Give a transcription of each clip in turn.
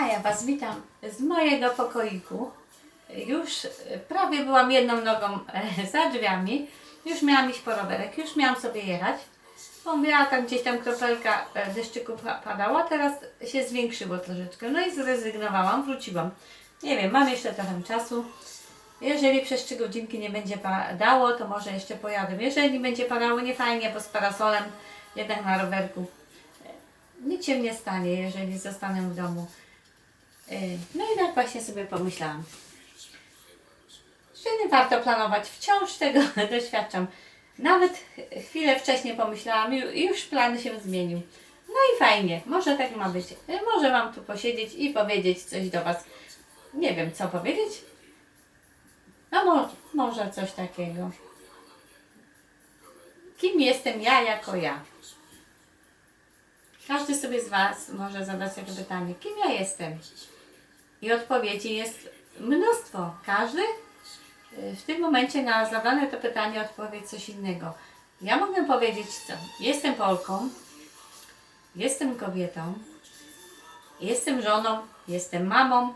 A ja Was witam z mojego pokoiku. Już prawie byłam jedną nogą e, za drzwiami. Już miałam iść po rowerek, już miałam sobie jechać. Bo miała tam gdzieś tam kropelka e, deszczyku pa- padała, teraz się zwiększyło troszeczkę. No i zrezygnowałam, wróciłam. Nie wiem, mam jeszcze trochę czasu. Jeżeli przez 3 godzinki nie będzie padało, to może jeszcze pojadę. Jeżeli będzie padało, nie fajnie, bo z parasolem, jednak na rowerku. Nic się nie stanie, jeżeli zostanę w domu. E, No i tak właśnie sobie pomyślałam. Że nie warto planować, wciąż tego doświadczam. Nawet chwilę wcześniej pomyślałam i już plan się zmienił. No i fajnie, może tak ma być. E, Może Wam tu posiedzieć i powiedzieć coś do Was. Nie wiem, co powiedzieć. No mo- może coś takiego. Kim jestem ja jako ja? Każdy sobie z Was może zadać takie pytanie, kim ja jestem? I odpowiedzi jest mnóstwo. Każdy y, w tym momencie na zadane to pytanie odpowie coś innego. Ja mogę powiedzieć co? Jestem Polką, jestem kobietą, jestem żoną, jestem mamą.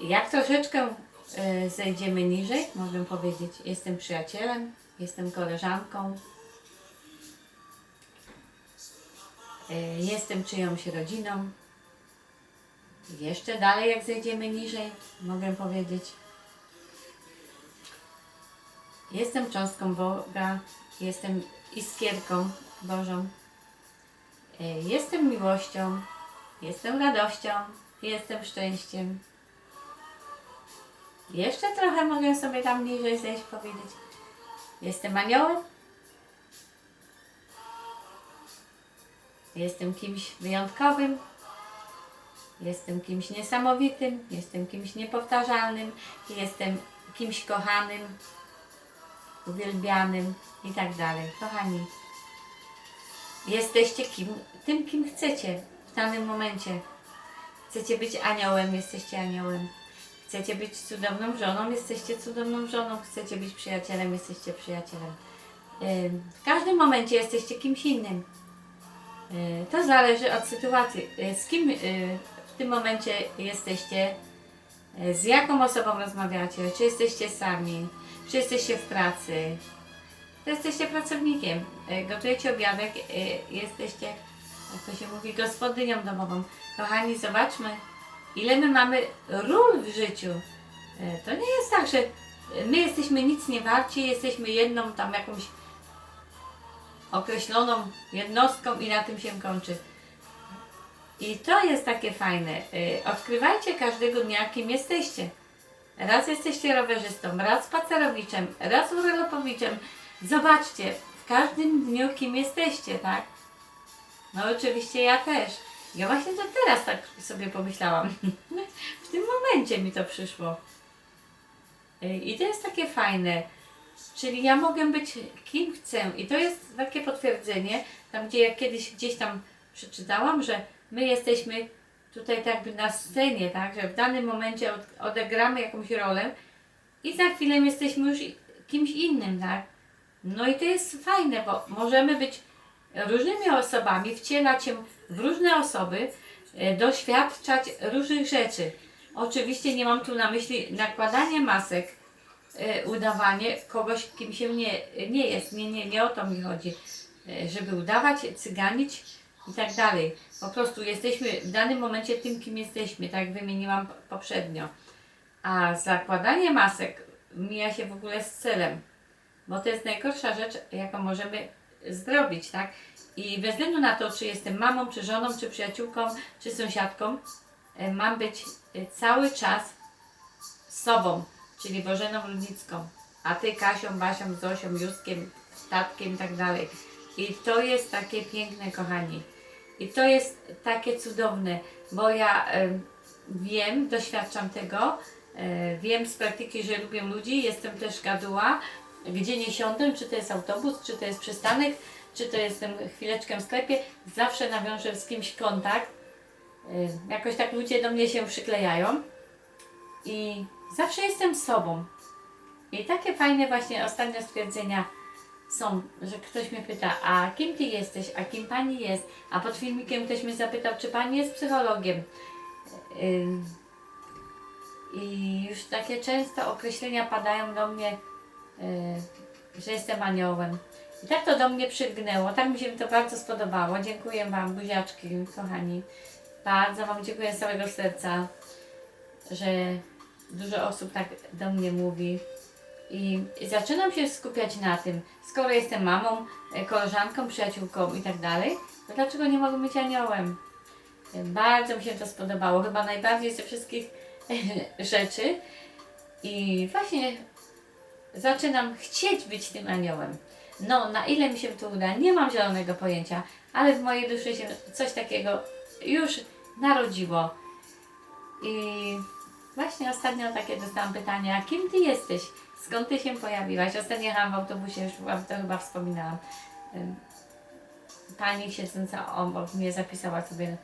Jak troszeczkę y, zejdziemy niżej, mogę powiedzieć, jestem przyjacielem, jestem koleżanką, jestem czyjąś rodziną. Jeszcze dalej, jak zejdziemy niżej, mogę powiedzieć, jestem cząstką Boga, jestem iskierką Bożą, y, jestem miłością, jestem radością, jestem szczęściem. Jeszcze trochę mogę sobie tam niżej zejść powiedzieć. Jestem aniołem. Jestem kimś wyjątkowym. Jestem kimś niesamowitym. Jestem kimś niepowtarzalnym. Jestem kimś kochanym, uwielbianym i tak dalej. Kochani, jesteście kim, tym, kim chcecie w danym momencie. Chcecie być aniołem, jesteście aniołem. Chcecie być cudowną żoną, jesteście cudowną żoną. Chcecie być przyjacielem, jesteście przyjacielem. W każdym momencie jesteście kimś innym. Yy, To zależy od sytuacji. Yy, Z kim yy, w tym momencie jesteście, z jaką osobą rozmawiacie, czy jesteście sami, czy jesteście w pracy, to jesteście pracownikiem, gotujecie obiadek, jesteście, jak to się mówi, gospodynią domową. Kochani, zobaczmy, ile my mamy ról w życiu. E, To nie jest tak, że my jesteśmy nic nie warci, jesteśmy jedną tam jakąś określoną jednostką i na tym się kończy. I to jest takie fajne. E, Odkrywajcie każdego dnia, kim jesteście. Raz jesteście rowerzystą, raz spacerowiczem, raz urlopowiczem. Zobaczcie, w każdym dniu kim jesteście, tak? No oczywiście ja też. Ja właśnie to teraz tak sobie pomyślałam. w tym momencie mi to przyszło. Y, I to jest takie fajne. Czyli ja mogę być kim chcę. I to jest takie potwierdzenie, tam gdzie ja kiedyś gdzieś tam przeczytałam, że my jesteśmy tutaj tak jakby na scenie, tak? Że w danym momencie od, odegramy jakąś rolę i za chwilę jesteśmy już kimś innym, tak? No i to jest fajne, bo możemy być różnymi osobami, wcielać się w różne osoby, e, doświadczać różnych rzeczy. Oczywiście nie mam tu na myśli nakładanie masek, udawanie kogoś, kim się nie, nie jest. Nie, nie, nie o to mi chodzi, e, żeby udawać, cyganić i tak dalej. Po prostu jesteśmy w danym momencie tym, kim jesteśmy, tak jak wymieniłam poprzednio. A zakładanie masek mija się w ogóle z celem, bo to jest najgorsza rzecz, jaką możemy zrobić, tak? I bez względu na to, czy jestem mamą, czy żoną, czy przyjaciółką, czy sąsiadką, e, mam być e, cały czas sobą, czyli Bożeną Ludnicką, a ty Kasią, Basią, Zosią, Józkiem, Tatkiem i tak dalej. I to jest takie piękne, kochani. I to jest takie cudowne, bo ja em, wiem, doświadczam tego, e, wiem z praktyki, że lubię ludzi, jestem też gaduła, gdzie nie siądę, czy to jest autobus, czy to jest przystanek, czy to jestem chwileczkę w sklepie, zawsze nawiążę z kimś kontakt. Y, Jakoś tak ludzie do mnie się przyklejają i zawsze jestem sobą. I takie fajne właśnie ostatnie stwierdzenia. są, że ktoś mnie pyta, a kim ty jesteś, a kim pani jest, a pod filmikiem ktoś mnie zapytał, czy pani jest psychologiem. I już takie często określenia padają do mnie, y, że jestem aniołem. I tak to do mnie przylgnęło, tak mi się to bardzo spodobało. Dziękuję Wam, buziaczki, kochani. Bardzo Wam dziękuję z całego serca, że dużo osób tak do mnie mówi. I zaczynam się skupiać na tym, skoro jestem mamą, e, koleżanką, przyjaciółką i tak dalej, to dlaczego nie mogę być aniołem? Bardzo mi się to spodobało, chyba najbardziej ze wszystkich rzeczy. I właśnie zaczynam chcieć być tym aniołem. No, na ile mi się to uda, nie mam zielonego pojęcia, ale w mojej duszy się coś takiego już narodziło. I właśnie ostatnio takie dostałam pytanie, a kim ty jesteś? Skąd ty się pojawiłaś? Ostatnio jechałam w autobusie, już to chyba wspominałam. Pani siedząca obok mnie zapisała sobie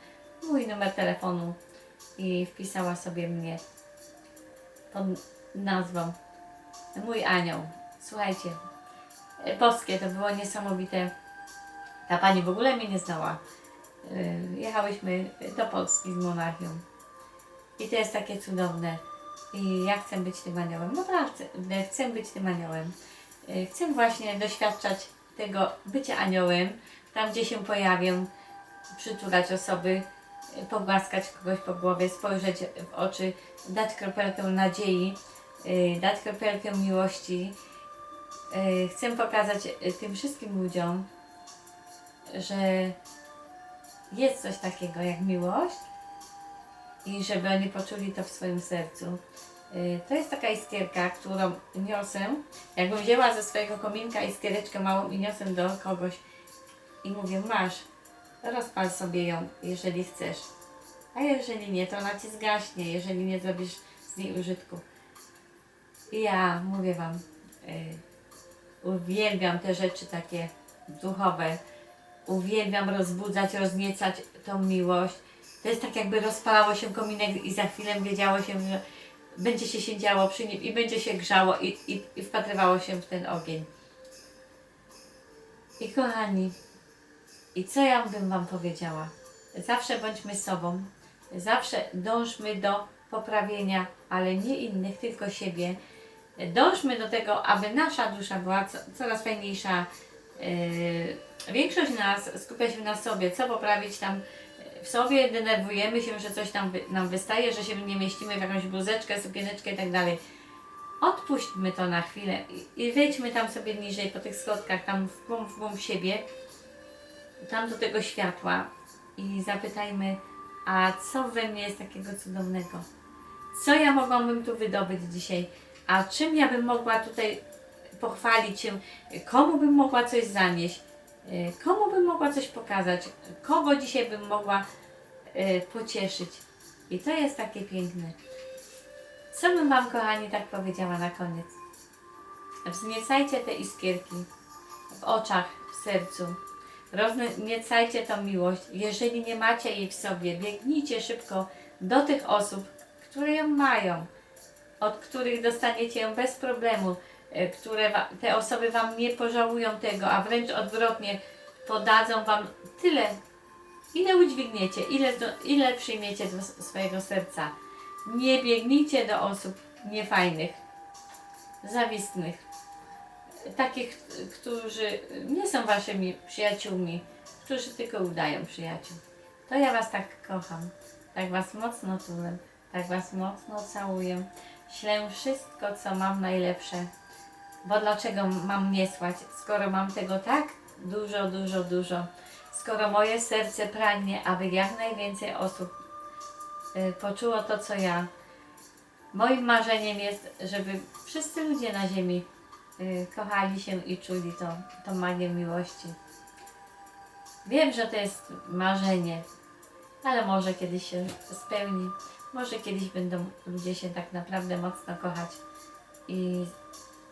mój numer telefonu i wpisała sobie mnie pod nazwą Mój Anioł. Słuchajcie, e, polskie to było niesamowite. Ta pani w ogóle mnie nie znała. Y, Jechałyśmy do Polski z Monachium. I to jest takie cudowne. I ja chcę być tym aniołem. Naprawdę, chcę być tym aniołem. Y, Chcę właśnie doświadczać tego bycia aniołem, tam gdzie się pojawię, przytulać osoby, y, pogłaskać kogoś po głowie, spojrzeć w oczy, dać kropelkę nadziei, dać kropelkę miłości. Chcę pokazać tym wszystkim ludziom, że jest coś takiego jak miłość i żeby oni poczuli to w swoim sercu. Y, To jest taka iskierka, którą niosę. Jakbym wzięła ze swojego kominka iskiereczkę małą i niosę do kogoś i mówię, masz, rozpal sobie ją, jeżeli chcesz. A jeżeli nie, to ona ci zgaśnie, jeżeli nie zrobisz z niej użytku. I ja mówię Wam, y, uwielbiam te rzeczy takie duchowe. Uwielbiam rozbudzać, rozniecać tą miłość. To jest tak jakby rozpalało się kominek i za chwilę wiedziało się, że będzie się siedziało przy nim i będzie się grzało i, i, i wpatrywało się w ten ogień. I kochani, i co ja bym Wam powiedziała? Zawsze bądźmy sobą, zawsze dążmy do poprawienia, ale nie innych, tylko siebie. Dążmy do tego, aby nasza dusza była co, coraz fajniejsza. Yy, większość nas skupia się na sobie, co poprawić tam w sobie, denerwujemy się, że coś tam nam wystaje, że się nie mieścimy w jakąś bluzeczkę, sukieneczkę i tak dalej. Odpuśćmy to na chwilę i, i wejdźmy tam sobie niżej po tych schodkach, tam w głąb, w głąb siebie, tam do tego światła i zapytajmy, a co we mnie jest takiego cudownego? Co ja mogłabym tu wydobyć dzisiaj? A czym ja bym mogła tutaj pochwalić się? Komu bym mogła coś zanieść? Y, Komu bym mogła coś pokazać? Kogo dzisiaj bym mogła y, pocieszyć? I to jest takie piękne. Co bym Wam, kochani, tak powiedziała na koniec? Wzniecajcie te iskierki w oczach, w sercu. Rozniecajcie tą miłość. Jeżeli nie macie jej w sobie, biegnijcie szybko do tych osób, które ją mają, od których dostaniecie ją bez problemu, które wa- te osoby Wam nie pożałują tego, a wręcz odwrotnie podadzą Wam tyle, ile udźwigniecie, ile, ile przyjmiecie do swojego serca. Nie biegnijcie do osób niefajnych, zawistnych, takich, którzy nie są Waszymi przyjaciółmi, którzy tylko udają przyjaciół. To ja Was tak kocham, tak Was mocno tulę, tak Was mocno całuję. Ślę wszystko, co mam najlepsze. Bo dlaczego mam nie słać, skoro mam tego tak dużo, dużo, dużo? Skoro moje serce pragnie, aby jak najwięcej osób y, poczuło to, co ja. Moim marzeniem jest, żeby wszyscy ludzie na ziemi y, kochali się i czuli to, tą magię miłości. Wiem, że to jest marzenie, ale może kiedyś się spełni. Może kiedyś będą ludzie się tak naprawdę mocno kochać i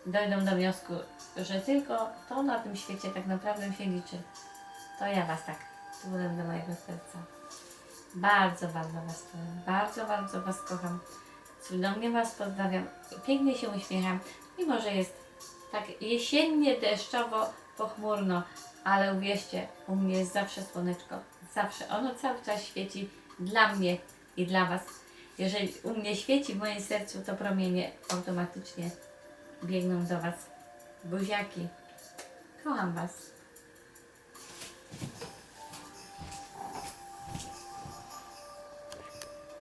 dojdą do wniosku, że tylko to na tym świecie tak naprawdę się liczy. To ja Was tak tulę do mojego serca. Bardzo, bardzo Was tulę. Bardzo, bardzo Was kocham. Cudownie Was pozdrawiam. Pięknie się uśmiecham, mimo że jest tak jesiennie, deszczowo, pochmurno, ale uwierzcie, u mnie jest zawsze słoneczko. Zawsze. Ono cały czas świeci dla mnie i dla Was. Jeżeli u mnie świeci w moim sercu, to promienie automatycznie biegną do Was. Buziaki. Kocham Was.